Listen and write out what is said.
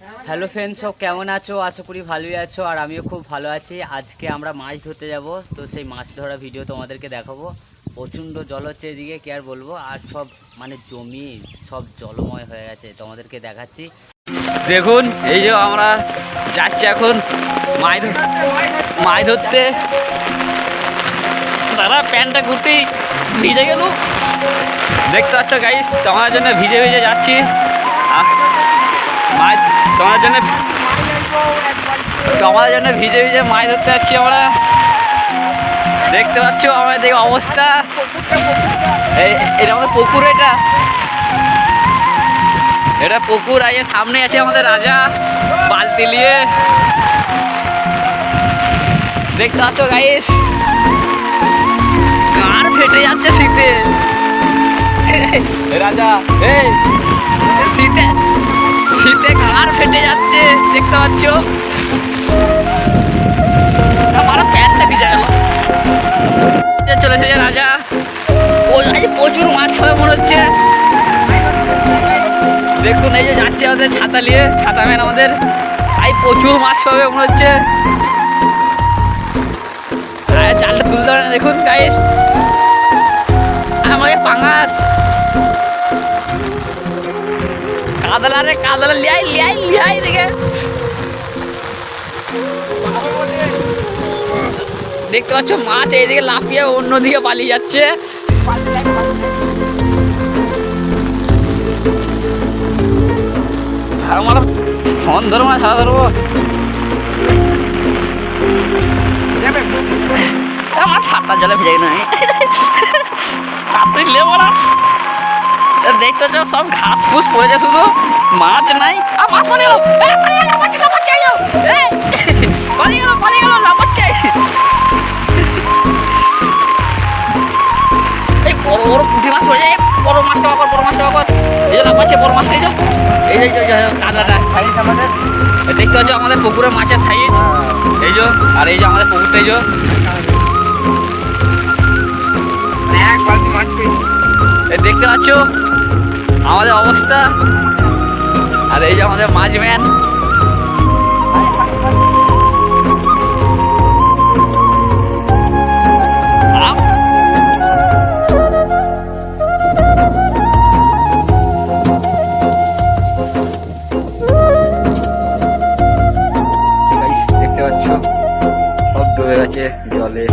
Hello friend সব কেমন আছো? আশা করি ভালোই আছো আর আমিও খুব ভালো আছি। আজকে আমরা মাছ ধরতে যাব, তো সেই মাছ ধরা ভিডিও তোমাদেরকে দেখাবো। প্রচণ্ড জল হচ্ছে এদিকে, কি আর বলব? আর সব মানে জমি, সব জলময় হয়ে গেছে, তোমাদেরকে দেখাচ্ছি। দেখুন, এই যে আমরা যাচ্ছি এখন মাছ মাছ ধরতে। দাদা প্যান্টটা ঘুরতেই ভিজে গেল। দেখতে পাচ্ছ গাইস তোমার জন্য ভিজে ভিজে যাচ্ছি। মাছ তোমার জন্য তোমার জন্য ভিজে ভিজে মাছ ধরতে যাচ্ছি আমরা। দেখতে পাচ্ছ আমার দেখে অবস্থা। এটা আমাদের পুকুর এটা। এটা পুকুর আছে সামনে আছে আমাদের রাজা বালতি নিয়ে। দেখতে পাচ্ছ গাইস কার ফেটে যাচ্ছে শীতে? রাজা এই। শীতে শীতে কার ফেটে যাচ্ছে, দেখতে পাচ্ছ? আমার প্যান্টটা ভিজে গেল। চলে রাজা। প্রচুর মাছ হবে মনে হচ্ছে। দেখুন, এই যে যাচ্ছে আমাদের ছাতা নিয়ে, ছাতা ম্যান আমাদের। তাই প্রচুর মাছ পাবে মনে হচ্ছে। জালটা তুলতে পারে না, দেখুন গাইস কাদলা রে কাদলা, লিয়াই লিয়াই লিয়াই দেখে। দেখতে পাচ্ছ, মাছ এইদিকে লাফিয়ে অন্যদিকে পালিয়ে যাচ্ছে। আমার ফোন ধরো না সারা ধরবো। জলে ভেজে গেল তাড়াতাড়ি লেবো না। দেখতে পাচ্ছ সব ঘাস ফুস পড়েছে শুধু। মাছ নাই। আর মাছ পানি গেল। এই বড় বড় মাছ পড়ে যায়। বড় মাছটা বাকর বড় মাছটা বাকর এই বড় মাছটা এই এই দেখতে পাচ্ছ, আমাদের পুকুরে মাছের সাইজ। এই আর এই যে আমাদের পুকুরটা, এই যে। মাছ এই দেখতে পাচ্ছ আমাদের অবস্থা। আর এই যে আমাদের মাছম্যান দেখতে পাচ্ছ? সব ডুবে গেছে জলে।